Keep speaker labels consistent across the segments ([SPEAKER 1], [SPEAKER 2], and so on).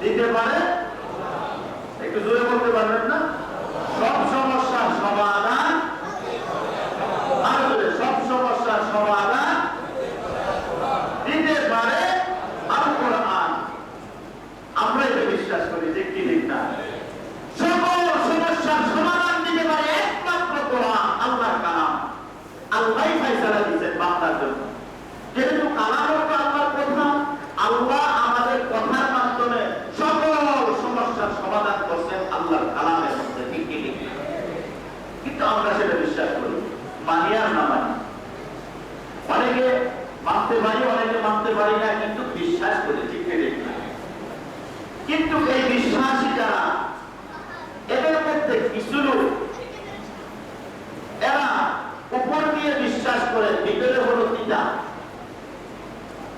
[SPEAKER 1] দিতে পারে? একটু জোরে বলতে পারবেন না সব সমস্যার সমাধান আরও জোরে, সব সমস্যার সমাধান দিতে পারে আল কোরআন আমরা এটা বিশ্বাস করি যে কি ঠিক না সকল সমস্যার সমাধান দিতে পারে একমাত্র কোরআন আল্লাহর কালাম আল্লাহই ফাইসালা দিয়েছেন বান্দার জন্য যেহেতু কালাম হলো আল্লাহর কথা আল্লাহ আমাদের কথার মাধ্যমে সকল সমস্যার সমাধান করছেন আল্লাহর কালামের মধ্যে লিখে লিখে কিন্তু আমরা সেটা বিশ্বাস করি মানি আর না মানি। অনেকে মানতে পারি, অনেকে মানতে পারি না, কিন্তু বিশ্বাস করি, ঠিক না? কিন্তু এই বিশ্বাসী যারা এদের মধ্যে কিছু লোক এরা উপর দিয়ে বিশ্বাস করে ভিতরে হলো তিতা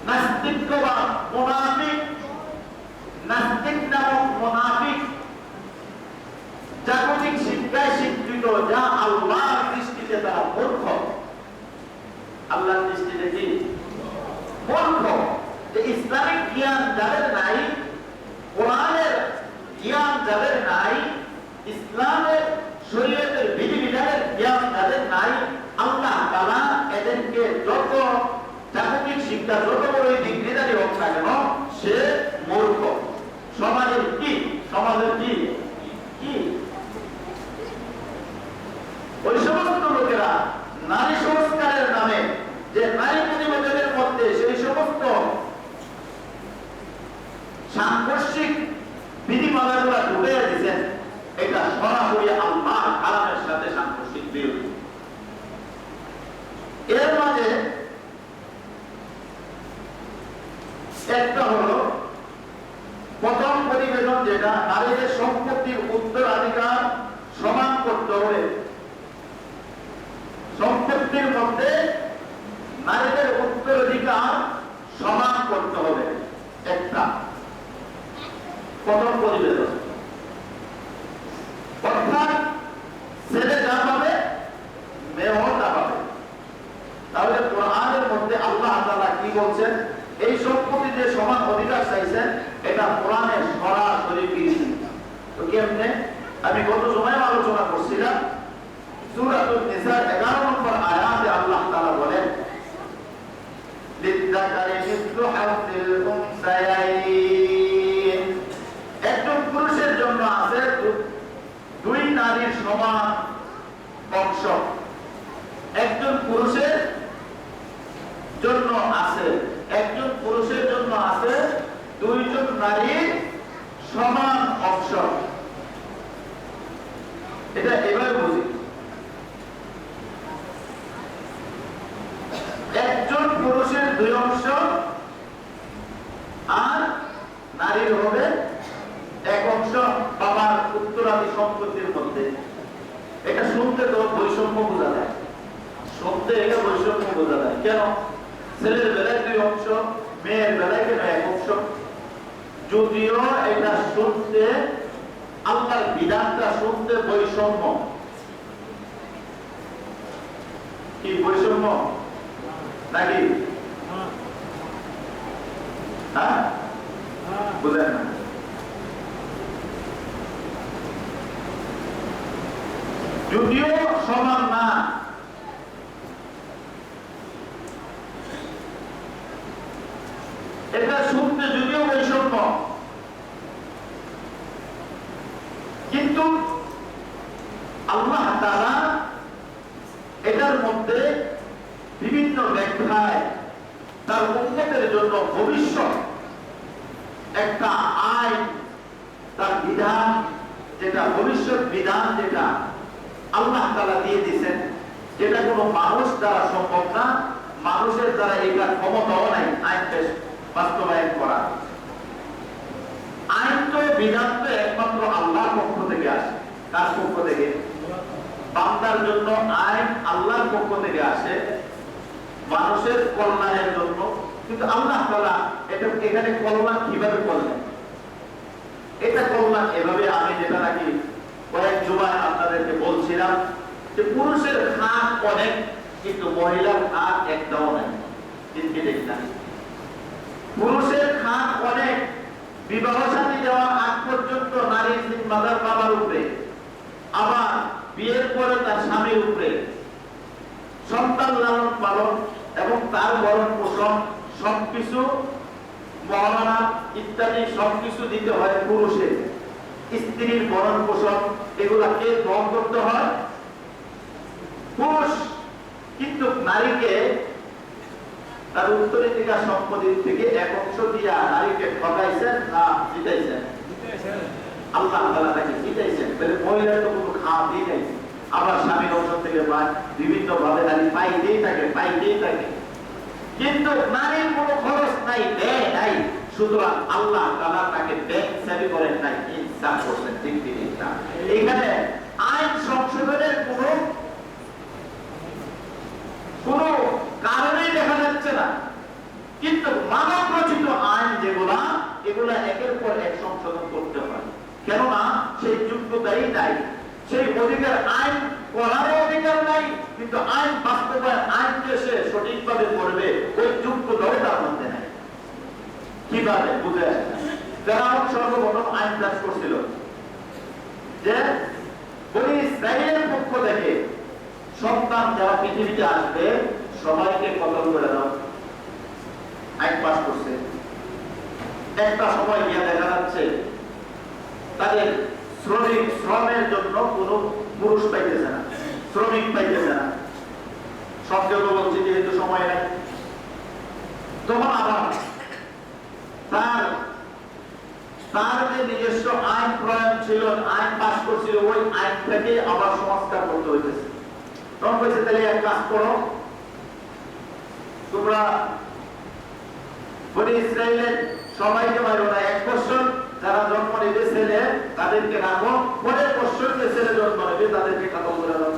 [SPEAKER 1] নাস্তিকবাদ মোনাফিক নাস্তিক নামক মোনাফিক জাগতিক শিক্ষায় স্বীকৃত যা আল্লাহর দৃষ্টিতে তারা মূর্খ আল্লাহর দৃষ্টিতে কি মূর্খ যে ইসলামিক জ্ঞান যাদের নাই, কোরআনের জ্ঞান যাদের নাই, ইসলামের শরীয়তের বিধিবিধানের জ্ঞান যাদের নাই, আল্লাহ তাআলা এদেরকে যত জাগতিক শিক্ষা, যত বড় ডিগ্রিদারি হোক না কেন, সে মূর্খ। সমাজের কি? সমাজের কি? কি? ওই সমস্ত লোকেরা নারী সংস্কারের যে আইন প্রতিবেদনের মধ্যে সেই সমস্ত সাংঘর্ষিক বিধিমালাগুলা ঢুকে দিয়েছেন এটা সরাসরি আল্লাহ কালামের সাথে সাংঘর্ষিক বিরোধী এর মাঝে একটা হলো প্রথম প্রতিবেদন যেটা নারীদের সম্পত্তির উত্তরাধিকার সমান করতে হবে সম্পত্তির মধ্যে নারীদের উত্তরাধিকার সমান করতে হবে। একটা। প্রথম প্রতিবেদন অর্থাৎ ছেলে যা পাবে মেয়েও তা পাবে তাহলে কোরআনের মধ্যে আল্লাহ তাআলা কি বলছেন এই সম্পত্তি যে সমান অধিকার চাইছেন এটা কোরআনের সরাসরি বিরোধী তো কেমনে আমি গত সময় আলোচনা করছিলাম সূরাতুন নিসার 11 নম্বর আয়াতে আল্লাহ তাআলা বলেন লিদ্দাকারি মিসলু হাযিল উনসায়াইন একজন পুরুষের জন্য আছে দু- দুই নারীর সমান অংশ একজন পুরুষের জন্য আছে একজন পুরুষের জন্য আছে দুইজন নারীর সমান অংশ এটা এভাবে বুঝি একজন পুরুষের দুই অংশ আর নারীর হবে এক অংশ বাবার উত্তরাধি সম্পত্তির মধ্যে। এটা শুনতে তো বৈষম্য বোঝা যায়। শুনতে এটা বৈষম্য বোঝা যায়। কেন? ছেলের বেলায় দুই অংশ মেয়ের বেলায় কেন এক অংশ? যদিও এটা শুনতে আল্লাহর বিধানটা শুনতে বৈষম্য। কি বৈষম্য? নাকি? হ্যাঁ। বুঝলেন না? যদিও সমান না এটা শুনতে যদিও বৈষম্য কিন্তু আল্লাহ তারা এটার মধ্যে বিভিন্ন ব্যাখ্যায় তার উন্নতের জন্য ভবিষ্যৎ একটা আইন তার বিধান যেটা ভবিষ্যৎ বিধান যেটা আল্লাহ তালা দিয়ে দিয়েছেন যেটা কোনো মানুষ দ্বারা সম্ভব না মানুষের দ্বারা এটা ক্ষমতাও নাই, আইন পেশ বাস্তবায়ন করা। আইন তো বিধান তো একমাত্র আল্লাহর পক্ষ থেকে আসে। কার পক্ষ থেকে? বান্দার জন্য আইন আল্লাহর পক্ষ থেকে আসে, মানুষের কল্যাণের জন্য। কিন্তু আল্লাহ তাআলা এটা এখানে কল্যাণ কীভাবে করলেন? এটা কল্যাণ এভাবে আমি যেটা নাকি কয়েক জুমায় আপনাদেরকে বলছিলাম যে পুরুষের হাত অনেক কিন্তু মহিলার হাত একটাও নাই। ঠিক কি ঠিক না পুরুষের হাত অনেক। বিবাহ সাথী দেওয়ার নারীর জিম্মাদার বাবার উপরে। আবার বিয়ের পরে তার স্বামীর উপরে। সন্তান লালন পালন এবং তার ভরণ পোষণ সবকিছু মহারানা ইত্যাদি সবকিছু দিতে হয় পুরুষের স্ত্রীর বরণ পোষণ, এগুলাকে বহন করতে হয়। পুরুষ কিন্তু নারীকে তার উত্তরাধিকার সম্পত্তির থেকে এক অংশ দিয়া নারীকে ঠকাইছেন না জিতাইছেন? আল্লাহ নারীর কোনো খরচ নাই সুতরাং আল্লাহ তাকে এখানে আইন সংশোধনের কোনো কারণেই দেখা যাচ্ছে না। কিন্তু মানব রচিত আইন যেগুলা, এগুলা একের পর এক সংশোধন করতে হয়। কেননা সেই যোগ্যতাই নাই। সেই অধিকার আইন করারও অধিকার নাই, কিন্তু আইন বাস্তবায়ন আইন যে সে সঠিকভাবে করবে, ওই যোগ্যতাও তার মধ্যে নাই। কীভাবে? বুঝে আসে না। সর্বপ্রথম আইন পাস করছিল। যে বনি ইসরায়েলের পক্ষ থেকে সন্তান যারা পৃথিবীতে আসবে, সবাইকে কতল করে দাও। আইন পাস করছে। একটা সময় গিয়ে দেখা যাচ্ছে, তাদের শ্রমিক শ্রমের জন্য কোনো পুরুষ পাইতেছে না, শ্রমিক পাইতেছে না। সবকেও তো বলছি যেহেতু সময় নেই। তখন আবার তার তার যে নিজস্ব আইন প্রয়োগ ছিল, আইন পাস করছিল, ওই আইনটাকে আবার সংস্কার করতে হইতেছে। তখন বলছে তাহলে এক কাজ করো তোমরা ইসরায়েলের সবাইকে মারো না এক বছর যারা জন্ম নেবে ছেলে তাদেরকে রাখো। পরের বছর যে ছেলে জন্ম নেবে তাদেরকে খতম করে দাও।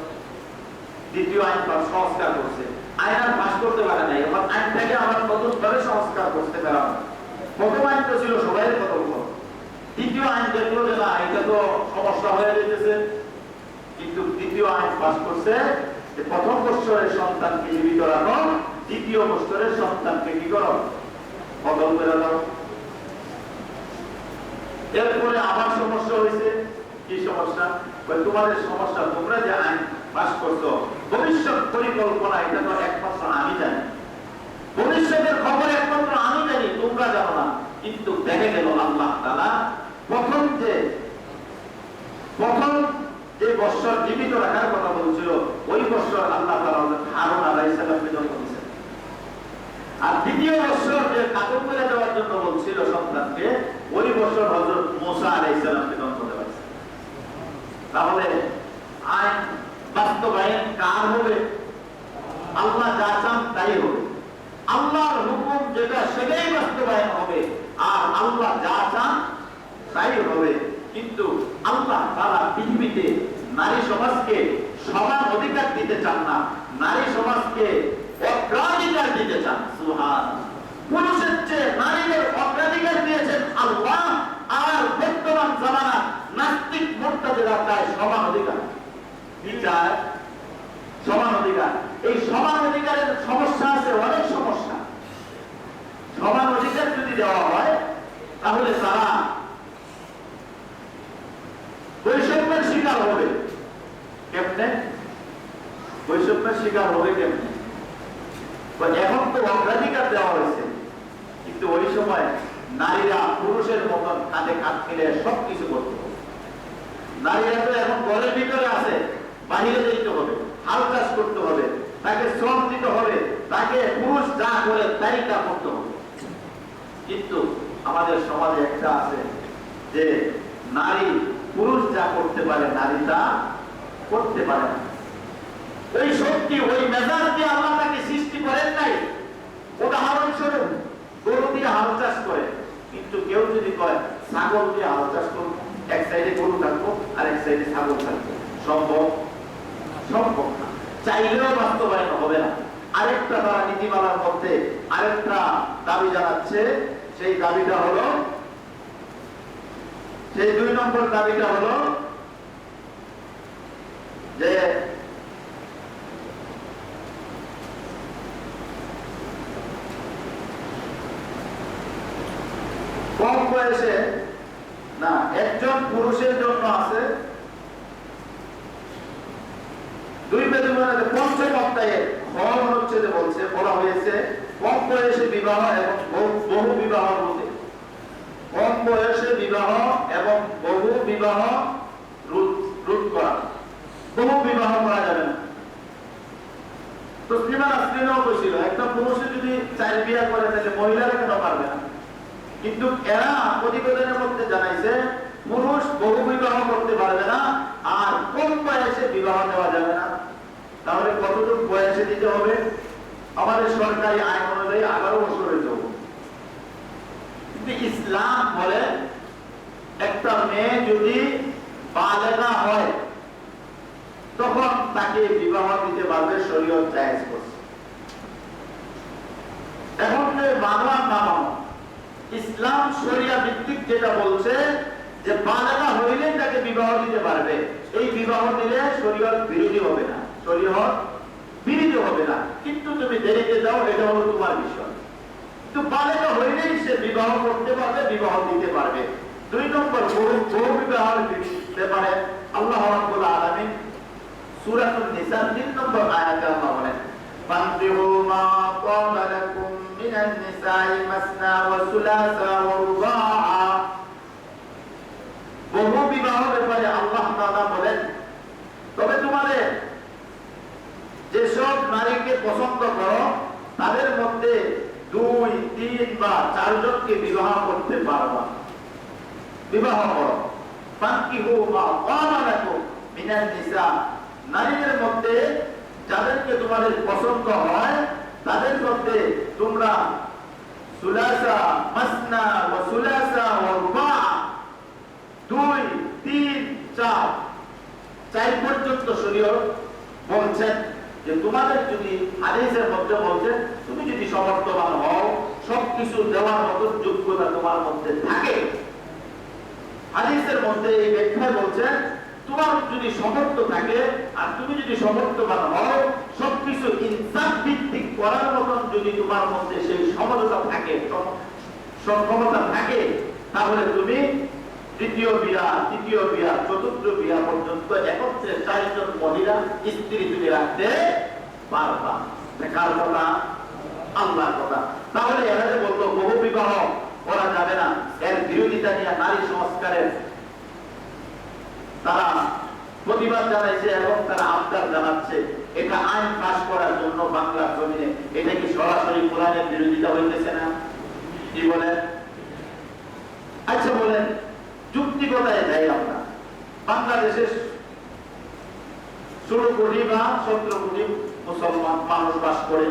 [SPEAKER 1] দ্বিতীয় আইন পাস সংস্কার করছে। আইন আর পাস করতে পারে নাই। এবার আইনটাকে আবার নতুন ভাবে সংস্কার করতে পারা। প্রথম আইন তো ছিল সবাই খতম করো দ্বিতীয় আইন দেখল যে না, এটা তো সমস্যা হয়ে যেতেছে কিন্তু দ্বিতীয় আইন পাস করছে যে প্রথম বৎসরের সন্তানকে জীবিত রাখো, দ্বিতীয় বৎসরের সন্তানকে কি করো? বদল করে দাও। এরপরে আবার সমস্যা হয়েছে। কি সমস্যা? তোমাদের সমস্যা তোমরা যে আইন করছ। ভবিষ্যৎ পরিকল্পনা, এটা তো একমাত্র আমি জানি। ভবিষ্যতের খবর একমাত্র আমি জানি, তোমরা জানো না। কিন্তু দেখে গেল আল্লাহ তাআলা, প্রথম যে প্রথম যে বৎসর জীবিত রাখার কথা বলছিল ওই বৎসর আল্লাহ তাআলা হারুন আলাইহিস সালামকে জন্ম দিয়েছেন আর দ্বিতীয় বছর যে কাপড় করে দেওয়ার জন্য বলছিল সন্তানকে, ওই বছর হজরত মোসা আলাইহিস সালামকে জন্ম দেওয়া তাহলে আইন বাস্তবায়ন কার হবে? আল্লাহ যা চান তাই হবে। আল্লাহর হুকুম যেটা, সেটাই বাস্তবায়ন হবে। আর আল্লাহ যা চান তাই হবে। কিন্তু আল্লাহ তারা পৃথিবীতে নারী সমাজকে সমান অধিকার দিতে চান না। নারী সমাজকে অগ্রাধিকার দিতে চান। সুহান পুরুষের চেয়ে নারীদের অগ্রাধিকার দিয়েছেন আল্লাহ আর বর্তমান নাস্তিক মোর্তাদেরা সমান অধিকার। সমান অধিকার। এই সমান অধিকারের সমস্যা আছে, অনেক সমস্যা। সমান অধিকার যদি দেওয়া হয়, তাহলে তারা বৈষম্যের শিকার হবে। কেমনে? বৈষম্যের শিকার হবে কেমনে? এখন তো অগ্রাধিকার দেওয়া হয়েছে। কিন্তু ওই সময় নারীরা পুরুষের মতন কাঁধে কাঁধ মিলে সবকিছু করতে। হবে নারীরা তো এখন ঘরের ভিতরে আছে, বাহিরে যেতে হবে হাল চাষ করতে হবে, তাকে শ্রম দিতে হবে, তাকে পুরুষ যা করে তাই তা করতে হবে। কিন্তু আমাদের সমাজে একটা আছে যে নারী পুরুষ যা করতে পারে, নারী তা করতে পারে না। ওই শক্তি, ওই মেজাজ দিয়ে আল্লাহ তাকে সৃষ্টি করেন নাই উদাহরণস্বরূপ গরু দিয়ে হাল চাষ করে কিন্তু কেউ যদি কয়, ছাগল দিয়ে হাল চাষ করব, এক সাইডে গরু থাকব আর এক সাইডে ছাগল থাকব সম্ভব? সম্ভব না। চাইলেও বাস্তবায়ন হবে না। আরেকটা তারা নীতিমালার মধ্যে আরেকটা দাবি জানাচ্ছে, সেই দাবিটা হলো, সেই দুই নম্বর দাবিটা হলো যে কম বয়সে, না, একজন পুরুষের জন্য আছে, দুই বেদুমানে পঞ্চম অধ্যায়ে হচ্ছে যে বলছে, বলা হয়েছে, কম বয়সে বিবাহ এবং বহু- বহু বিবাহ রোধে। কম বয়সে বিবাহ এবং বহু বিবাহ রোধ করা। বহু বিবাহ করা যাবে না। তো শ্রীমান আশ্রিনাও বলছিল একটা পুরুষে যদি চার বিয়া করে, তাহলে মহিলারা কেন পারবে না? কিন্তু এরা প্রতিবেদনের মধ্যে জানাইছে, পুরুষ বহু বিবাহ করতে পারবে না, আর কোন বয়সে বিবাহ দেওয়া যাবে না। তাহলে কতটুকু বয়সে দিতে হবে? আমাদের সরকারি আইন অনুযায়ী আঠারো বছর হইতে কিন্তু ইসলাম বলে, একটা মেয়ে যদি বালেগা হয়, তখন তাকে বিবাহ দিতে পারবে শরীয়ত জায়েজ করছে। এখন যে মানো আর না মানো ইসলাম শরিয়া ভিত্তিক যেটা বলছে, যে বালেগা হইলে তাকে বিবাহ দিতে পারবে। এই বিবাহ দিলে শরীয়ত বিরোধী হবে না। শরীয়ত বিরোধী হবে না। কিন্তু তুমি দেরিতে যাও, এটা হলো তোমার বিষয়। তো হইলেই সে বিবাহ করতে পারবে, বিবাহ দিতে পারবে। দুই নম্বর, বহু বিবাহের ব্যাপারে আল্লাহ রাব্বুল আলামিন সূরাতুন নম্বর আয়াতে আল্লাহ বলেন মা من النساء مثنى وثلاث ورباع বহু বিবাহ ব্যাপারে আল্লাহ তাআলা বলেন তবে তোমাদের যেসব নারীকে পছন্দ করো তাদের মধ্যে দুই তিন বা চারজনকে বিবাহ করতে পারবা বিবাহ করো ফানকিহু মা তাবা লাকুম মিনান নিসা নারীদের মধ্যে যাদেরকে তোমাদের পছন্দ হয় তাদের মধ্যে তোমরা সুলাসা, মাসনা ওয়া সুলাসা ওয়া রুবা দুই, তিন, চার। চার পর্যন্ত শরীয়ত বলছেন যে তোমাদের যদি হাদিসের মধ্যে বলছেন, তুমি যদি সমর্থবান হও, সবকিছু দেওয়ার মতো যোগ্যতা তোমার মধ্যে থাকে। হাদিসের মধ্যে এই ব্যাখ্যায় বলছেন তোমার যদি সমর্থ থাকে আর তুমি যদি সমর্থবান হও, সবকিছু ইনসাফ ভিত্তিক করার মতন যদি তোমার মধ্যে সেই সমতা থাকে সক্ষমতা থাকে, তাহলে তুমি তৃতীয় বিয়া তৃতীয় বিয়া চতুর্থ বিয়া পর্যন্ত একত্রে চারজন মহিলা স্ত্রী তুমি রাখতে পারবা। কার কথা, আল্লাহর কথা। তাহলে এরা যে বলতো, বহু বিবাহ করা যাবে না। এর বিরোধিতা নিয়ে নারী সংস্কারের তারা প্রতিবাদ জানাইছে এবং তারা আবদার জানাচ্ছে, এটা আইন পাশ করার জন্য বাংলার জমিনে। এটা কি সরাসরি কোরআনের বিরোধিতা হইতেছে না? কি বলেন? আচ্ছা বলেন যুক্তিকতায় যাই আমরা। বাংলাদেশে ষোলো কোটি বা সতেরো কোটি মুসলমান মানুষ বাস করে।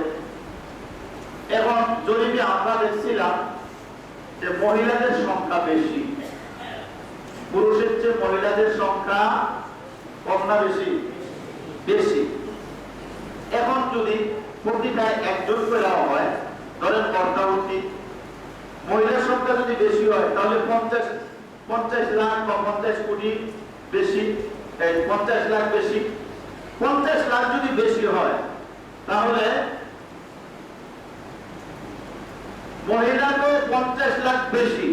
[SPEAKER 1] এখন জরিপে আমরা দেখছিলাম যে মহিলাদের সংখ্যা বেশি, পুরুষের চেয়ে মহিলাদের সংখ্যা কম না বেশি বেশি। এখন যদি প্রতিটায় একজন করে হয়, ধরেন পর্দাবর্তী মহিলার সংখ্যা যদি বেশি হয়, তাহলে পঞ্চাশ পঞ্চাশ লাখ বা পঞ্চাশ কোটি বেশি পঞ্চাশ লাখ বেশি। পঞ্চাশ লাখ যদি বেশি হয়, তাহলে মহিলা তো পঞ্চাশ লাখ বেশি।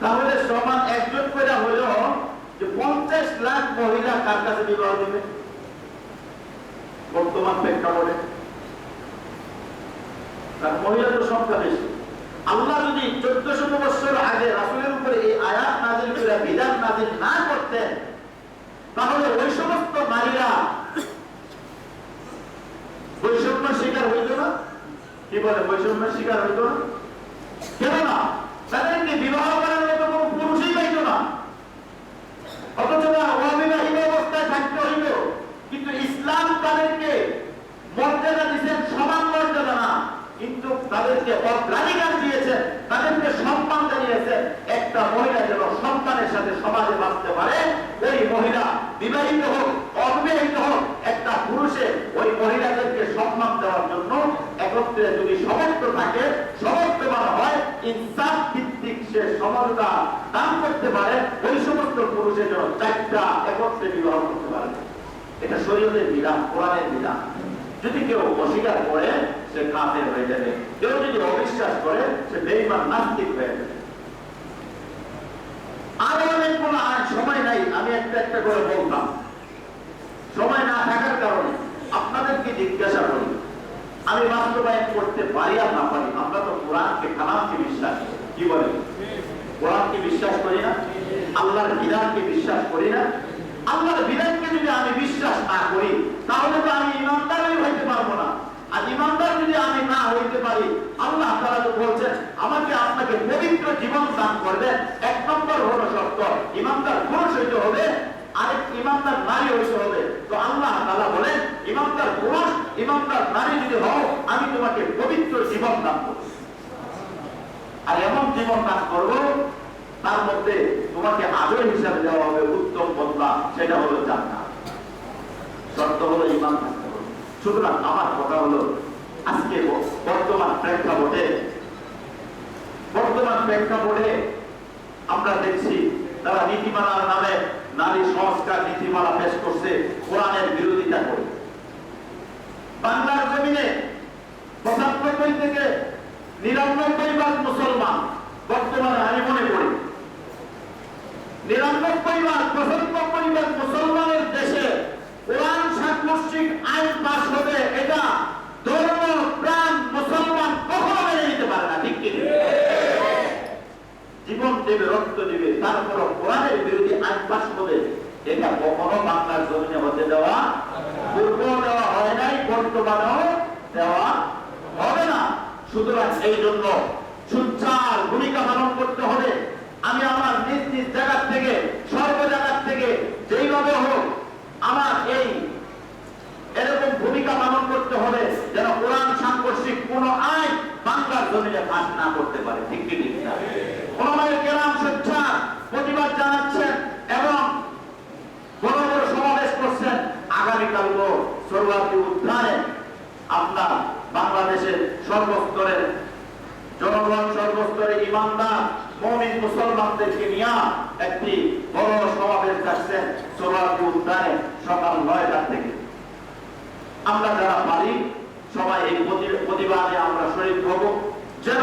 [SPEAKER 1] তাহলে সমান একজন করে হইল যে পঞ্চাশ লাখ মহিলা কার কাছে বিবাহ দেবে? বর্তমান প্রেক্ষাপটে। তার মহিলা তো সংখ্যা বেশি আল্লাহ যদি চোদ্দ শত বছর আগে রাসুলের উপরে এই আয়াত নাজিল করে, বিধান নাজিল না করতেন, তাহলে ওই সমস্ত নারীরা বৈষম্য শিকার হইত না? কি বলে বৈষম্য শিকার হইত না? কেন না তাদেরকে বিবাহ করার মতো কোনো পুরুষই পাইত না। অথচ অবিবাহিত অবস্থায় থাকতে হইল। কিন্তু ইসলাম তাদেরকে মর্যাদা দিচ্ছেন সমান মর্যাদা না কিন্তু তাদেরকে অগ্রাধিকার দিয়েছেন তাদেরকে সম্মান জানিয়েছেন একটা মহিলা যেন সম্মানের সাথে সমাজে বাঁচতে পারে, ওই মহিলা বিবাহিত হোক, অবিবাহিত হোক, একটা পুরুষে ওই মহিলাদেরকে সম্মান দেওয়ার জন্য একত্রে যদি সমর্থ থাকে, সমর্থবান হয়, ইনসাফ ভিত্তিক সে সমতা দান করতে পারে, ওই সমস্ত পুরুষের জন্য চারটা একত্রে বিবাহ করতে পারে। এটা শরীরের বিধান, কোরআনের বিধান। যদি কেউ অস্বীকার করে, সে কাফের হয়ে যাবে। কেউ যদি অবিশ্বাস করে, সে বেইমান নাস্তিক হয়ে যাবে। সময় নাই, আমি একটা একটা করে বলতাম। সময় না থাকার কারণে আপনাদেরকে জিজ্ঞাসা করি, আমি বাস্তবায়ন করতে পারি আর না পারি? আমরা তো কোরআনকে কালামকে বিশ্বাস কি বলেন? কোরআনকে বিশ্বাস করি না? আল্লাহর বিধানকে বিশ্বাস করি না? আল্লাহর বিধানকে যদি আমি বিশ্বাস না করি, তাহলে তো আমি ইমানদারই হইতে পারব না। আর ইমানদার যদি আমি না হইতে পারি, আল্লাহ তারা তো বলছেন, আমাকে আপনাকে পবিত্র জীবন দান করবেন। এক নম্বর হলো শর্ত, ইমানদার পুরুষ হইতে হবে, আরেক ইমানদার নারী হইতে হবে। তো আল্লাহ তাআলা বলেন, ইমানদার পুরুষ, ইমানদার নারী যদি হও, আমি তোমাকে পবিত্র জীবন দান করব। আর এমন জীবন দান করব তার মধ্যে তোমাকে আদর হিসাবে দেওয়া হবে উত্তম বদলা, সেটা হলো জান্নাত। শর্ত হলো ইমান থাকতে হবে। সুতরাং আমার কথা হলো, আজকে বর্তমান প্রেক্ষাপটে বর্তমান প্রেক্ষাপটে আমরা দেখছি, তারা নীতিমালার নামে নারী সংস্কার নীতিমালা পেশ করছে, কোরআনের বিরোধিতা করে। বাংলার জমিনে পঁচানব্বই থেকে নিরানব্বই ভাগ মুসলমান বর্তমানে আমি মনে করি। নিরানব্বই ভাগ পঁচানব্বই ভাগ মুসলমানের দেশে কোরআন সাংঘর্ষিক আইন পাশ হবে, এটা ধর্ম, প্রাণ, মুসলমান কখনো মেনে নিতে পারে না, ঠিক জীবন দেবে, রক্ত দেবে, তারপর কোরআনের বিরোধী আইন পাশ হবে, এটা কখনো বাংলার জমিনে হতে দেওয়া পূর্ব দেওয়া হয় নাই, বর্তমানেও দেওয়া হবে না। সুতরাং এই জন্য সুচার ভূমিকা পালন করতে হবে। আমি আমার নিজ নিজ জায়গার থেকে সর্ব জায়গার থেকে যেইভাবে হোক আমার এই এরকম ভূমিকা পালন করতে হবে যেন কোরআন সাংঘর্ষিক কোন আইন বাংলার জমিনে পাশ না করতে পারে, ঠিক ঠিক না? কেরাম স্বেচ্ছা প্রতিবাদ জানাচ্ছেন এবং বড় বড় সমাবেশ করছেন। আগামীকাল সর্বাত্মী উদ্যানে আপনার বাংলাদেশের সর্বস্তরের জনগণ সর্বস্তরে ইমানদার মমিন মুসলমানদেরকে নিয়ে একটি বড় সমাবেশ যাচ্ছেন সর্বাত্মী উদ্যানে সকাল নয়টা থেকে আমরা যারা পারি, সবাই এই প্রতিবাদে আমরা শরীর হব। যেন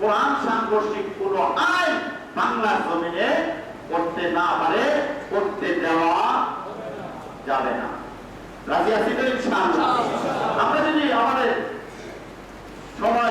[SPEAKER 1] কোরআন সাংঘর্ষিক কোন আইন বাংলার জমিনে করতে না পারে, করতে দেওয়া যাবে না। রাজি আছি তো ইনশাআল্লাহ? আমরা যদি আমাদের সময়